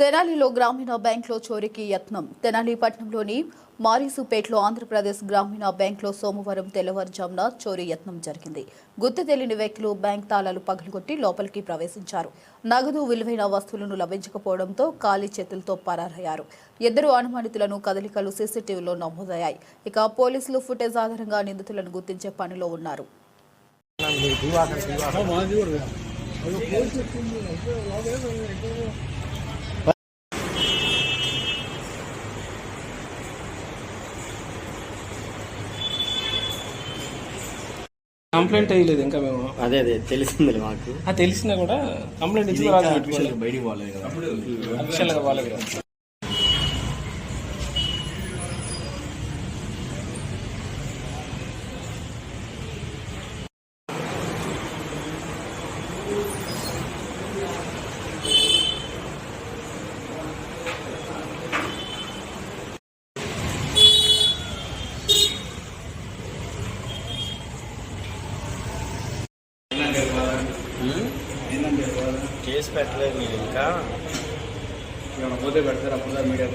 తెనాలిలో గ్రామీణ బ్యాంక్లో చోరీకి యత్నం. తెనాలి పట్టణంలోని మారిసుపేట్లో ఆంధ్రప్రదేశ్ గ్రామీణ బ్యాంక్లో సోమవారం తెల్లవారుజామున చోరీ యత్నం జరిగింది. గుర్తు తెలియని వ్యక్తులు బ్యాంక్ తాళాలు పగలగొట్టి లోపలికి ప్రవేశించారు. నగదు విలువైన వస్తువులను లభించకపోవడంతో ఖాళీ చేతులతో పరారయ్యారు. ఇద్దరు అనుమానితులను కదలికలు సీసీటీవీలో నమోదయ్యాయి. ఇక పోలీసులు ఫుటేజ్ ఆధారంగా నిందితులను గుర్తించే పనిలో ఉన్నారు. కంప్లైంట్ అయ్యలేదు ఇంకా మేము. అదే అదే తెలిసింది మాకు. ఆ తెలిసినా కూడా కంప్లైంట్ ఇచ్చి బయటికి పోలేదు కదా. అఫీషియల్గా వాళ్ళకి రాదు. కేసు పెట్టలేదు మీరు ఇంకా పోతే పెడతారు? అప్పుడు మీడియా